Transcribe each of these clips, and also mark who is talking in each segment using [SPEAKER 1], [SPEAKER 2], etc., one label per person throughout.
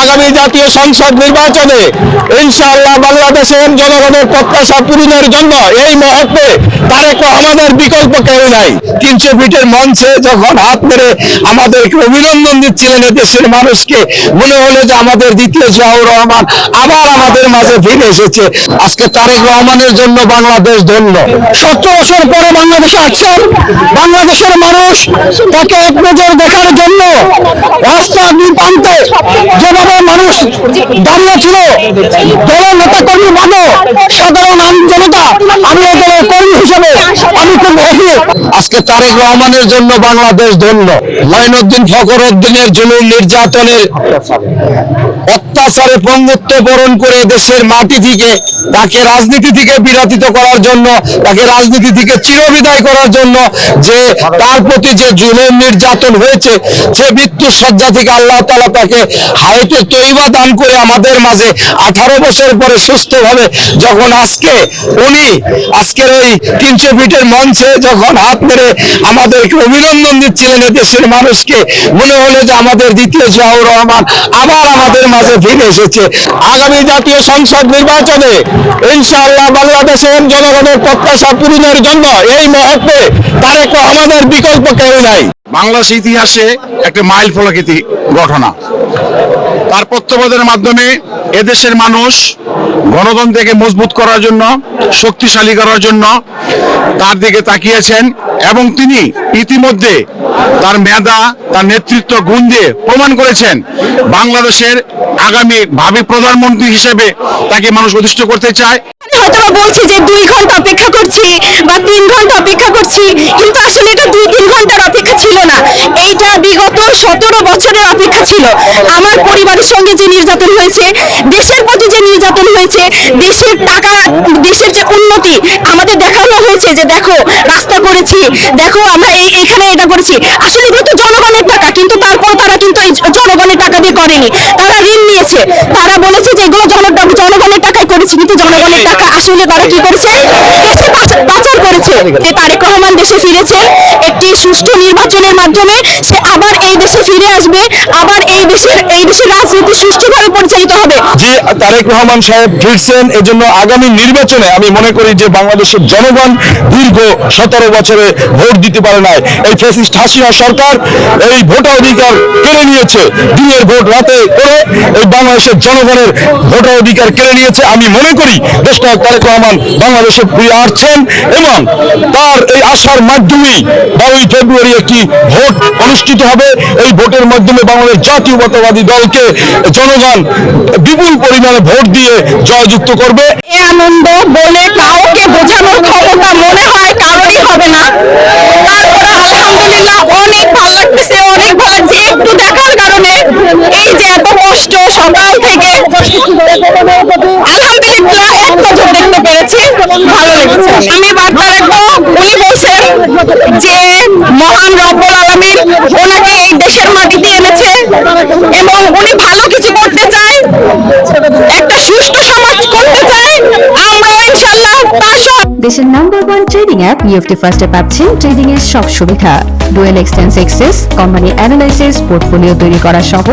[SPEAKER 1] আগামী জাতীয় সংসদ নির্বাচনে ইনশাআল্লাহ বাংলাদেশের জনগণের প্রত্যাশা পূরণের জন্য এই মুহূর্তে তারেক রহমানের বিকল্প কেউ নাই। তিনশো ফিটের মঞ্চে যখন হাত মেরে আমাদেরকে অভিনন্দন দিচ্ছিলেন দেশের মানুষকে, মনে হলো যে আমাদের দ্বিতীয় জিয়াউর রহমান আবার আমাদের মাঝে ফিরে এসেছে। আজকে তারেক রহমানের জন্য বাংলাদেশ ধন্য। সত্তর বছর পরে বাংলাদেশে আসছেন বাংলাদেশের মানুষ তাকে এক নজর দেখার জন্য রাস্তা দুই প্রান্তে মানুষ দাঁড়িয়ে ছিল। দলের নেতা কর্মী মানো সাধারণ আইন জনতা, আমি এই কর্মী হিসেবে আমি খুব আজকে তারেক রহমানের জন্য বাংলাদেশ ধন্য। মঈনুদ্দিন ফখর উদ্দিনের জুলুম নির্যাতনের অত্যাচারে পঙ্গুত্ব বরণ করে দেশের মাটি থেকে, তাকে রাজনীতি থেকে বিরতিত করার জন্য, তাকে রাজনীতি থেকে চিরবিদায় করার জন্য যে তার প্রতি যে জুলুম নির্যাতন হয়েছে, সে মৃত্যুর শয্যা থেকে আল্লাহ তালা তাকে হায়তে তৈবা দান করে আমাদের মাঝে আঠারো বছর পরে সুস্থভাবে যখন আজকে উনি, আজকের ওই তিনশো ফিটের মঞ্চে যখন হাত মেরে আমাদেরকে অভিনন্দন দিচ্ছিলেন দেশের মানুষকে। মনে হলো যে আমাদের দ্বিতীয় জিয়াউর রহমান আবার আমাদের মাঝে ফিরে এসেছে। আগামী জাতীয় সংসদ নির্বাচনে ইনশাআল্লাহ বাংলাদেশের জনগণের প্রত্যাশা পূরণের জন্য এই মুহূর্তে তারেক রহমানের বিকল্প কেউ নাই।
[SPEAKER 2] বাংলাদেশ ইতিহাসে একটা মাইল ফলকৃতি ঘটনা। তার তত্ত্বাবধানের মাধ্যমে এদেশের মানুষ গণতন্ত্রকে মজবুত করার জন্য, শক্তিশালী করার জন্য তার দিকে তাকিয়েছেন এবং তিনি ইতিমধ্যে তার মেধা, তার নেতৃত্ব গুণ দিয়ে প্রমাণ করেছেন। বাংলাদেশের আগামী ভাবি প্রধানমন্ত্রী হিসেবে তাকে মানুষ অধিষ্ঠ করতে চায়।
[SPEAKER 3] যে দুই ঘণ্টা অপেক্ষা করছি বা তিন ঘণ্টা অপেক্ষা করছি, কিন্তু আসলে এটা দুই তিন ঘণ্টার অপেক্ষা ছিল না। এইটা বিগত সতেরো বছরের অপেক্ষা ছিল। আমার পরিবারের সঙ্গে যে নির্যাতন হয়েছে, দেশের প্রতি যে নির্যাতন হয়েছে, দেশের টাকা, দেশের যে উন্নতি আমাদের দেখানো হয়েছে যে দেখো, রাস্তা করেছি, দেখো, আমরা এখানে এটা করেছি। আসলে এগুলো তো জনগণের টাকা, কিন্তু তারপর তারা কিন্তু এই জনগণের টাকা দিয়ে করেনি। তারা ঋণ নিয়েছে। তারা বলেছে যে এগুলো জনগণের টাকায় করেছি, কিন্তু জনগণের টাকা আসলে তারা কি করেছে? পাচার করেছে যে তারেক রহমান দেশে ফিরেছে। একটি সুষ্ঠু নির্বাচনের মাধ্যমে সে আবার এই দেশে ফিরে আসবে, আবার এই দেশের এই দেশের রাজনীতি সুষ্ঠুভাবে পরিচালিত হবে।
[SPEAKER 1] যে তারেক রহমান সাহেব ফিরছেন, এজন্য আগামী নির্বাচনে আমি মনে করি যে বাংলাদেশের জনগণ দীর্ঘ সতেরো বছরে ভোট দিতে পারে নাই। এই ফ্যাসিস্ট হাসিনা সরকার এই ভোটাধিকার কেড়ে নিয়েছে। দিনের ভোট রাতে করে এই বাংলাদেশের জনগণের ভোটাধিকার কেড়ে নিয়েছে। আমি মনে করি দেশনায়ক তারেক রহমান বাংলাদেশে ফিরে আসছেন এবং তার এই আসার মাধ্যমেই বারোই ফেব্রুয়ারি একটি ভোট অনুষ্ঠিত হবে। এই ভোটের মাধ্যমে বাংলাদেশ জাতীয়তাবাদী দলকে জনগণ বিপুল পরিমাণে ভোট দিয়ে জয়যুক্ত করবে।
[SPEAKER 3] আনন্দ বলে কাউকে বোঝানোর ক্ষমতা মনে হয় কারোরই হবে না। তারপরে আলহামদুলিল্লাহ অনেক ভালো লাগতেছে, অনেক ভালো একটু দেখার কারণে এই যে এত কষ্ট সকাল থেকে আলহামদুলিল্লাহ এক নজর দেখতে পেরেছি ভালো লেগেছে। আমি বার্তা রাখব উনি বলছেন যে মহান রব্বুল আলমিন ওনাকে এই দেশের মাটিতে এনেছে এবং উনি ভালো কিছু করতে চায় একটা সুষ্ঠু সমাজ করতে চায়। আমরা ইনশাল্লাহ
[SPEAKER 4] দেশের number one trading app UFT ফার্স্টে পাচ্ছেন ট্রেডিং এর সব সুবিধা। Dual exchange access company analysis portfolio তৈরি করা সহ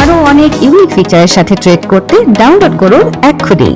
[SPEAKER 4] আরও অনেক ইউনিক ফিচারের সাথে ট্রেড করতে ডাউনলোড করুন এক্ষুনি।